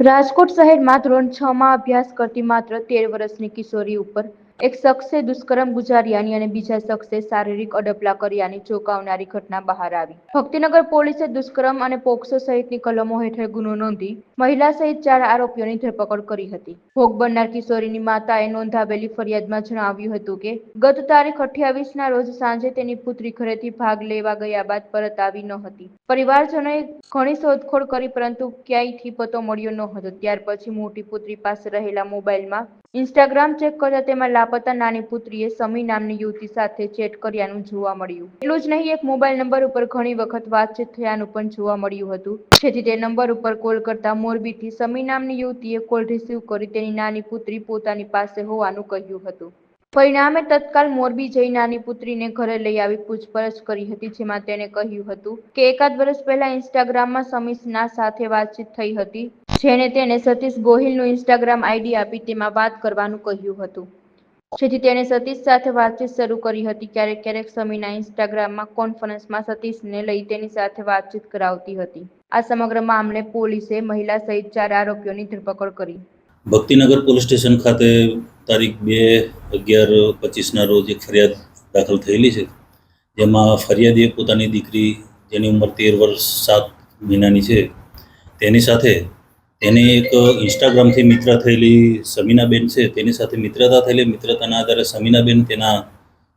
રાજકોટ શહેરમાં ધોરણ છ માં અભ્યાસ કરતી માત્ર તેર વર્ષની કિશોરી ઉપર એક શખ્સે દુષ્કર્મ ગુજાર્યાની અને બીજા શખ્સે શારીરિક અડપલા કર્યાની ચોંકાવનારી ઘટના બહાર આવી. ભક્તિનગર પોલીસે દુષ્કર્મ અને પોક્સો સહિતની કલમો હેઠળ ગુનો નોંધી મહિલા સહિત ચાર આરોપીઓની ધરપકડ કરી હતી. ભોગ બનનાર કિશોરીની માતાએ નોંધાવેલી ફરિયાદમાં જણાવ્યું હતું કે, ગત તારીખ અઠ્યાવીસ ના રોજ સાંજે તેની પુત્રી ઘરેથી ભાગ લેવા ગયા બાદ પરત આવી ન હતી. પરિવારજનોએ ઘણી શોધખોળ કરી પરંતુ ક્યાંયથી પતો મળ્યો ન હતો. ત્યાર પછી મોટી પુત્રી પાસે રહેલા મોબાઈલમાં ઇન્સ્ટાગ્રામ ચેક કરતા તેમાં લાપતા નાની પુત્રીએ સમી નામની યુવતી સાથે ચેટ કર્યાનું જોવા મળ્યું. એટલું જ નહીં, એક મોબાઈલ નંબર ઉપર ઘણી વખત વાતચીત થયાનું પણ જોવા મળ્યું હતું. જેથી તે નંબર ઉપર કોલ કરતા મોરબીથી સમી નામની યુવતીએ કોલ રિસીવ કરી તેની નાની પુત્રી પોતાની પાસે હોવાનું કહ્યું હતું. પરિણામે તત્કાલ મોરબી જઈ નાની પુત્રીને ઘરે લઈ આવી પૂછપરછ કરી હતી, જેમાં તેણે કહ્યું હતું કે એકાદ વર્ષ પહેલા ઇન્સ્ટાગ્રામમાં સમીસના સાથે વાતચીત થઈ હતી જેને તેણે સતીશ ગોહિલનું ઇન્સ્ટાગ્રામ આઈડી આપી તેમાં વાત કરવાનું કહ્યું હતું. જેથી તેણે સતીશ સાથે વાતચીત શરૂ કરી હતી. ક્યારેક ક્યારેક સમીના ઇન્સ્ટાગ્રામમાં કોન્ફરન્સમાં સતીશને લઈ તેની સાથે વાતચીત કરાવતી હતી. આ સમગ્ર મામલે પોલીસે મહિલા સહિત ચાર આરોપીઓની ધરપકડ કરી. ભક્તિનગર પોલીસ સ્ટેશન ખાતે તારીખ બે અગિયાર પચીસના રોજ એક ફરિયાદ દાખલ થયેલી છે. જેમાં ફરિયાદીએ પોતાની દીકરી, જેની ઉંમર તેર વર્ષ સાત મહિનાની છે, તેની સાથે તેની એક ઇન્સ્ટાગ્રામથી મિત્ર થયેલી સમીનાબેન છે, તેની સાથે મિત્રતા થયેલી. મિત્રતાના આધારે સમીનાબેન તેના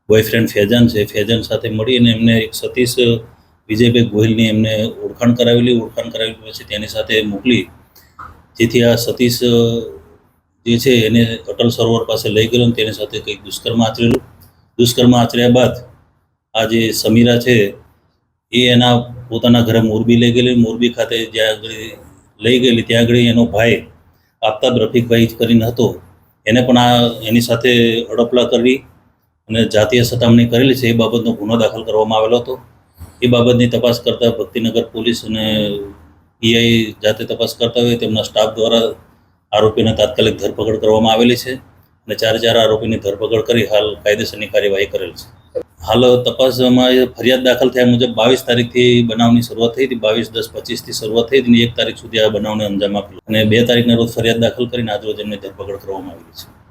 બોયફ્રેન્ડ ફેજાન છે. ફેજાન સાથે મળી અને એમને એક સતીશ વિજયભાઈ ગોહિલની એમને ઓળખાણ કરાવેલી. ઓળખાણ કરાવી પછી તેની સાથે મોકલી. જેથી આ સતીશ જે છે એને અટલ સરોવર પાસે લઈ ગયેલો અને તેની સાથે કંઈક દુષ્કર્મ આચરેલું. દુષ્કર્મ આચર્યા બાદ આ જે સમીરા છે, એ એના પોતાના ઘરે મોરબી લઈ ગયેલી. મોરબી ખાતે જ્યાં આગળ લઈ ગયેલી ત્યાં આગળ એનો ભાઈ આફતાબ રફીકભાઈ કરીને હતો. એને પણ આ એની સાથે હડપલા કરી અને જાતીય સતામણી કરેલી છે એ બાબતનો ગુનો દાખલ કરવામાં આવેલો હતો. એ બાબતની તપાસ કરતા ભક્તિનગર પોલીસ અને પીઆઈ જાતે તપાસ કરતા હોય તેમના સ્ટાફ દ્વારા આરોપીને તાત્કાલિક ધરપકડ કરવામાં આવેલી છે અને ચાર ચાર આરોપીની ધરપકડ કરી હાલ કાયદેસરની કાર્યવાહી કરેલ છે. હાલ તપાસમાં ફરિયાદ દાખલ થયા મુજબ બાવીસ તારીખથી બનાવની શરૂઆત થઈ હતી. બાવીસ, દસ, પચીસથી શરૂઆત થઈ હતી એક તારીખ સુધી આ બનાવને અંજામ આપેલો. અને બે તારીખના રોજ ફરિયાદ દાખલ કરીને આજરોજ એમની ધરપકડ કરવામાં આવી છે.